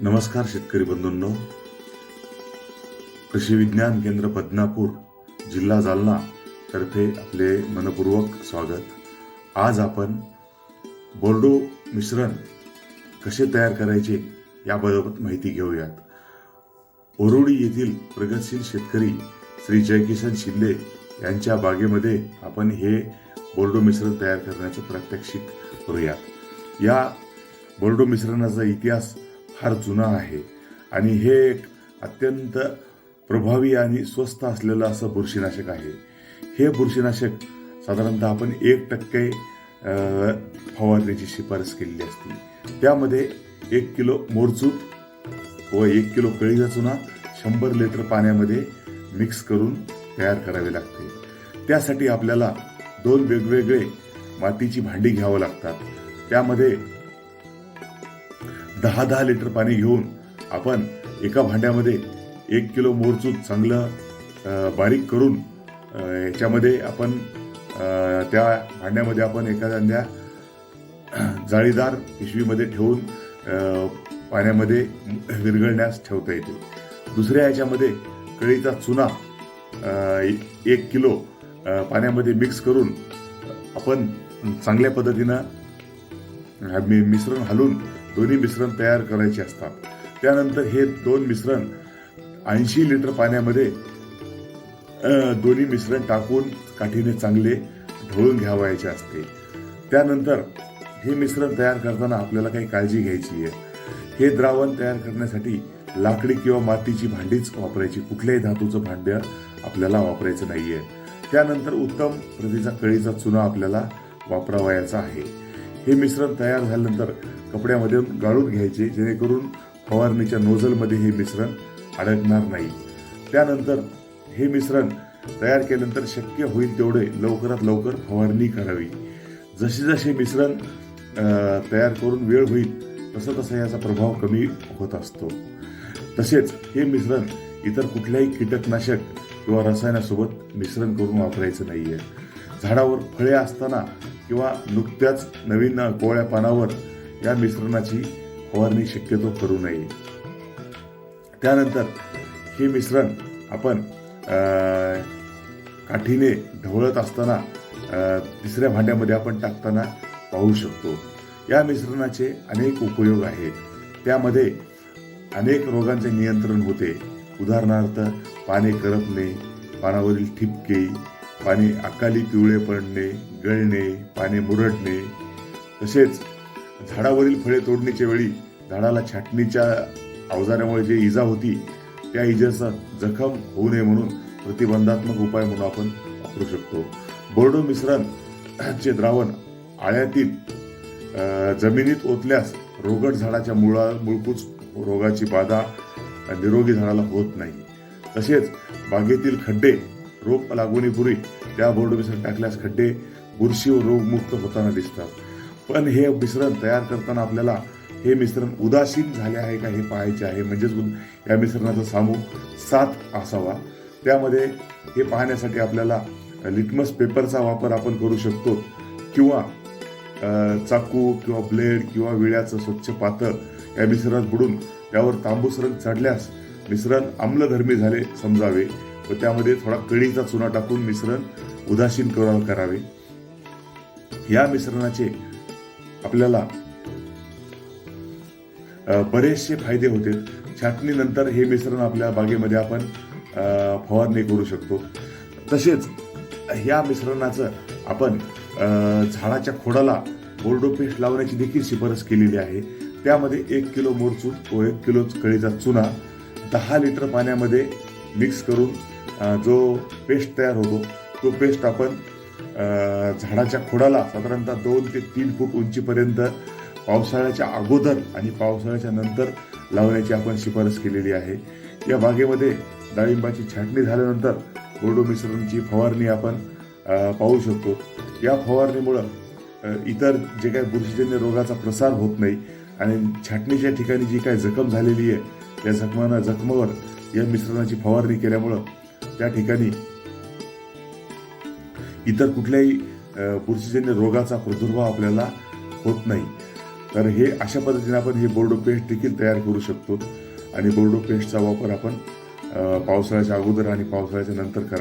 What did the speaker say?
नमस्कार शेतकरी बंधूंनो. कृषी विज्ञान केंद्र बदनापूर जिल्हा जालना तर्फे आपले मनपूर्वक स्वागत. आज आपण बोर्डो मिश्रण कसे तयार करायचे याबाबत माहिती घेऊयात. ओरोडी येथील प्रगतशील शेतकरी श्री जयकिशन शिंदे यांच्या बागेमध्ये आपण हे बोर्डो मिश्रण तयार करण्याचं प्रात्यक्षिक करूयात. या बोर्डो मिश्रणाचा इतिहास फार जुना आहे. आणि हे एक अत्यंत प्रभावी आणि स्वस्त असलेलं असं बुरशीनाशक आहे. हे बुरशीनाशक साधारणतः आपण एक टक्के फवारण्याची शिफारस केलेली असते. त्यामध्ये एक किलो मोरचूत व एक किलो कळीचा चुना शंभर लिटर पाण्यामध्ये मिक्स करून तयार करावे लागते. त्यासाठी आपल्याला दोन वेगवेगळे मातीची भांडी घ्यावं लागतात. त्यामध्ये दहा दहा लिटर पाणी घेऊन आपण एका भांड्यामध्ये एक किलो मोरचूत चांगलं बारीक करून ह्याच्यामध्ये याच्यामध्ये आपण त्या भांड्यामध्ये आपण एखाद्या जाळीदार पिशवीमध्ये ठेवून पाण्यामध्ये विरघळण्यास ठेवता येते. दुसऱ्या याच्यामध्ये कळीचा चुना एक किलो पाण्यामध्ये मिक्स करून आपण चांगल्या पद्धतीनं मि- मिश्रण हलून दोन्ही मिश्रण तयार करायचे असतात. त्यानंतर हे दोन मिश्रण ऐंशी लिटर पाण्यामध्ये दोन्ही मिश्रण टाकून काठीने चांगले ढवळून घ्यावायचे असते. त्यानंतर हे मिश्रण तयार करताना आपल्याला काही काळजी घ्यायची आहे. हे द्रावण तयार करण्यासाठी लाकडी किंवा मातीची भांडीच वापरायची. कुठल्याही धातूचं भांड आपल्याला वापरायचं नाहीये. त्यानंतर उत्तम प्रतीचा कळीचा चुना आपल्याला वापरावयाचा आहे. हे मिश्रण तयार झाल्यानंतर कपड्यामध्ये गाळून घ्यायचे जेणेकरून फवारणीच्या नोझलमध्ये हे मिश्रण अडकणार नाही. त्यानंतर हे मिश्रण तयार केल्यानंतर शक्य होईल तेवढे लवकरात लवकर फवारणी करावी. जसे जसे मिश्रण तयार करून वेळ होईल तसं तसं याचा प्रभाव कमी होत असतो. तसेच हे मिश्रण इतर कुठल्याही कीटकनाशक किंवा रसायनासोबत मिश्रण करून वापरायचं नाही आहे झाडावर फळे असताना किंवा नुकत्याच नवीन कोवळ्या पानावर या मिश्रणाची फवारणी शक्यतो करू नये. त्यानंतर हे मिश्रण आपण काठीने ढवळत असताना तिसऱ्या भांड्यामध्ये आपण टाकताना पाहू शकतो. या मिश्रणाचे अनेक उपयोग आहेत. त्यामध्ये अनेक रोगांचे नियंत्रण होते. उदाहरणार्थ पाने करपणे पानावरील ठिपके पाणी अकाली पिवळे पडणे गळणे पाने मुरडणे तसेच झाडावरील फळे तोडणीच्या वेळी झाडाला छाटणीच्या अवजारामुळे जे इजा होती त्या इजेचा जखम होऊ नये म्हणून प्रतिबंधात्मक उपाय म्हणून आपण वापरू शकतो. बोर्डो मिश्रण चे द्रावण आळ्यातील जमिनीत ओतल्यास रोगट झाडाच्या मुळा मुळकूच रोगाची बाधा निरोगी झाडाला होत नाही. तसेच बागेतील खड्डे रोप लागवणीपूर्वी त्या बोर्ड मिश्रण टाकल्यास खड्डे बुरशी व रोगमुक्त होताना दिसतात. पण हे मिश्रण तयार करताना आपल्याला हे मिश्रण उदासीन झाले आहे का हे पाहायचे आहे. म्हणजेच या मिश्रणाचा सामूह सात असावा. त्यामध्ये हे पाहण्यासाठी आपल्याला लिटमस पेपरचा वापर आपण करू शकतो. किंवा चाकू किंवा ब्लेड किंवा विळ्याचं स्वच्छ पातळ या मिश्रणात बुडून त्यावर तांबूस रंग चढल्यास मिश्रण आम्लधर्मी झाले समजावे. व त्यामध्ये थोडा कळीचा चुना टाकून मिश्रण उदासीन करा- करावे. या मिश्रणाचे आपल्याला बरेचसे फायदे होते. छाटणीनंतर हे मिश्रण आपल्या बागेमध्ये आपण फवारणी करू शकतो. तसेच ह्या मिश्रणाचं आपण झाडाच्या खोडाला बोर्डो पेस्ट लावण्याची देखील शिफारस केलेली आहे. त्यामध्ये एक किलो मोरचूट व एक किलो कळीचा चुना दहा लिटर पाण्यामध्ये मिक्स करून जो पेस्ट तयार होतो तो पेस्ट आपण झाडाच्या खोडाला साधारणतः दोन ते तीन फूट उंचीपर्यंत पावसाळ्याच्या अगोदर आणि पावसाळ्याच्या नंतर लावण्याची आपण शिफारस केलेली आहे. या बागेमध्ये डाळिंबाची छाटणी झाल्यानंतर बोर्डो मिश्रणची फवारणी आपण पाहू शकतो. या फवारणीमुळं इतर जे काही बुरशीजन्य रोगाचा प्रसार होत नाही आणि छाटणीच्या ठिकाणी जी काही जखम झालेली आहे त्या जखमांना जखमावर या मिश्रणाची फवारणी केल्यामुळं त्या ठिकाणी इतर कुठल्याही बुरशीजन्य रोगाचा प्रादुर्भाव आपल्याला होत नाही. तर हे अशा पद्धतीने आपण हे बोर्डो पेस्ट देखील तयार करू शकतो. आणि बोर्डो पेस्टचा वापर आपण पावसाळ्याच्या अगोदर आणि पावसाळ्याच्या नंतर करा